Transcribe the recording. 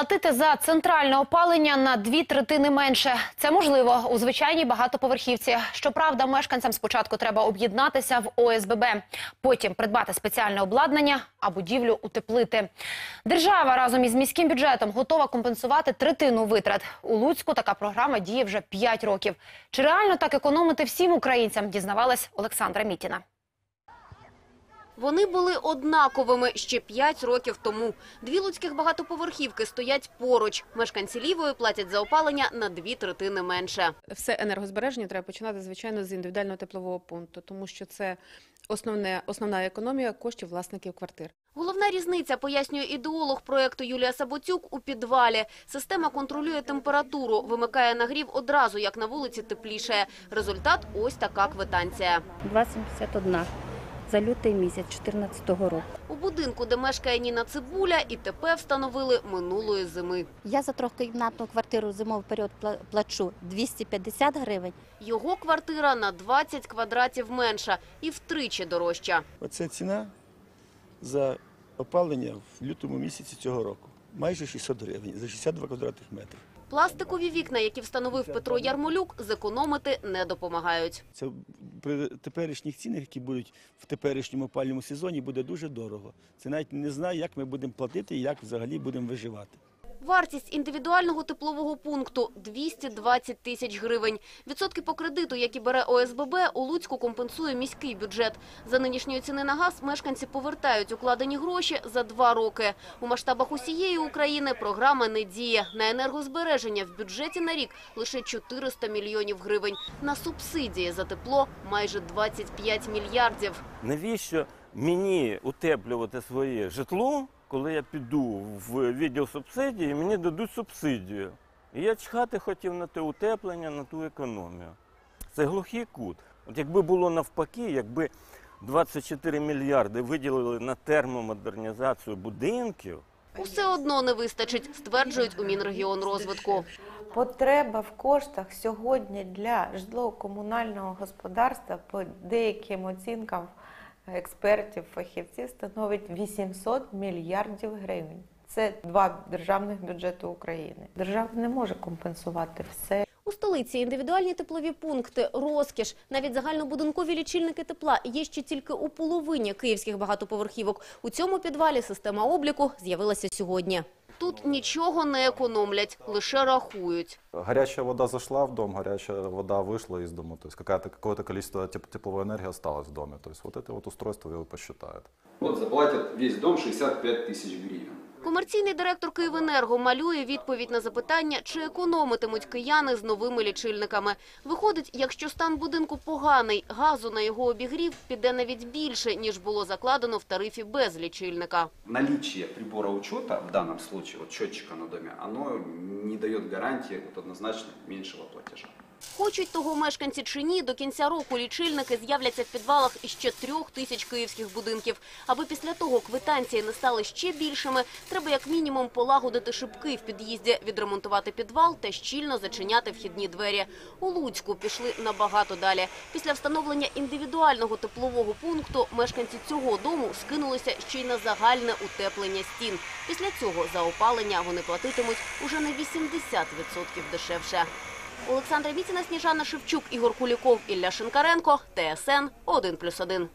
Платити за центральне опалення на дві третини менше. Це можливо у звичайній багатоповерхівці. Щоправда, мешканцям спочатку треба об'єднатися в ОСББ, потім придбати спеціальне обладнання, а будівлю утеплити. Держава разом із міським бюджетом готова компенсувати третину витрат. У Луцьку така програма діє вже 5 років. Чи реально так економити всім українцям? Дізнавалась Олександра Мітіна. Вони були однаковими ще п'ять років тому. Дві луцьких багатоповерхівки стоять поруч. Мешканці лівої платять за опалення на дві третини менше. Все енергозбереження треба починати, звичайно, з індивідуального теплового пункту, тому що це основне, основна економія коштів власників квартир. Головна різниця, пояснює ідеолог проекту Юлія Саботюк, у підвалі. Система контролює температуру, вимикає нагрів одразу, як на вулиці теплішає. Результат – ось така квитанція. 2,71 за лютий місяць 2014 року. У будинку, де мешкає Ніна Цибуля, ІТП встановили минулої зими. Я за трьохкімнатну квартиру в зимовий період пла- плачу 250 гривень. Його квартира на 20 квадратів менша і втричі дорожча. Оце ціна за опалення в лютому місяці цього року. Майже 600 гривень за 62 квадратних метри. Пластикові вікна, які встановив Петро Ярмолюк, зекономити не допомагають. Це при теперішніх цінах, які будуть в теперішньому опальному сезоні, буде дуже дорого. Це навіть не знаю, як ми будемо платити і як взагалі будемо виживати. Вартість індивідуального теплового пункту – 220 тисяч гривень. Відсотки по кредиту, які бере ОСББ, у Луцьку компенсує міський бюджет. За нинішньої ціни на газ мешканці повертають укладені гроші за два роки. У масштабах усієї України програма не діє. На енергозбереження в бюджеті на рік лише 400 мільйонів гривень. На субсидії за тепло – майже 25 мільярдів. Навіщо мені утеплювати своє житло, коли я піду в відділ субсидії, мені дадуть субсидію? І я чхати хотів на те утеплення, на ту економію. Це глухий кут. От якби було навпаки, якби 24 мільярди виділили на термомодернізацію будинків, Усе одно не вистачить, стверджують у Мінрегіонрозвитку. Потреба в коштах сьогодні для житлово-комунального господарства по деяким оцінкам експертів, фахівців становить 800 мільярдів гривень. Це два державних бюджети України. Держава не може компенсувати все. У столиці індивідуальні теплові пункти, розкіш, навіть загальнобудинкові лічильники тепла є ще тільки у половині київських багатоповерхівок. У цьому підвалі система обліку з'явилася сьогодні. Тут нічого не економлять, лише рахують. Горячая вода зашла в дом, горячая вода вышла из дома. То есть какая-то, какое-то количество теп- тепловой энергии осталось в доме. То есть вот это вот устройство его посчитает. Вот заплатят весь дом 65 тысяч гривен. Комерційний директор «Київенерго» малює відповідь на запитання, чи економитимуть кияни з новими лічильниками. Виходить, якщо стан будинку поганий, газу на його обігрів піде навіть більше, ніж було закладено в тарифі без лічильника. Наличие прибора учета, в случае, вот счетчика на доме, оно не дает гарантии вот однозначно меньшего платежа. Хочуть того мешканці чи ні, до кінця року лічильники з'являться в підвалах іще трьох тисяч київських будинків. Аби після того квитанції не стали ще більшими, треба як мінімум полагодити шибки в під'їзді, відремонтувати підвал та щільно зачиняти вхідні двері. У Луцьку пішли набагато далі. Після встановлення індивідуального теплового пункту мешканці цього дому скинулися ще й на загальне утеплення стін. Після цього за опалення вони платитимуть уже на 80% дешевше. Олександра Віціна, Сніжана Шевчук, Ігор Куліков, Ілля Шинкаренко, ТСН 1+,1.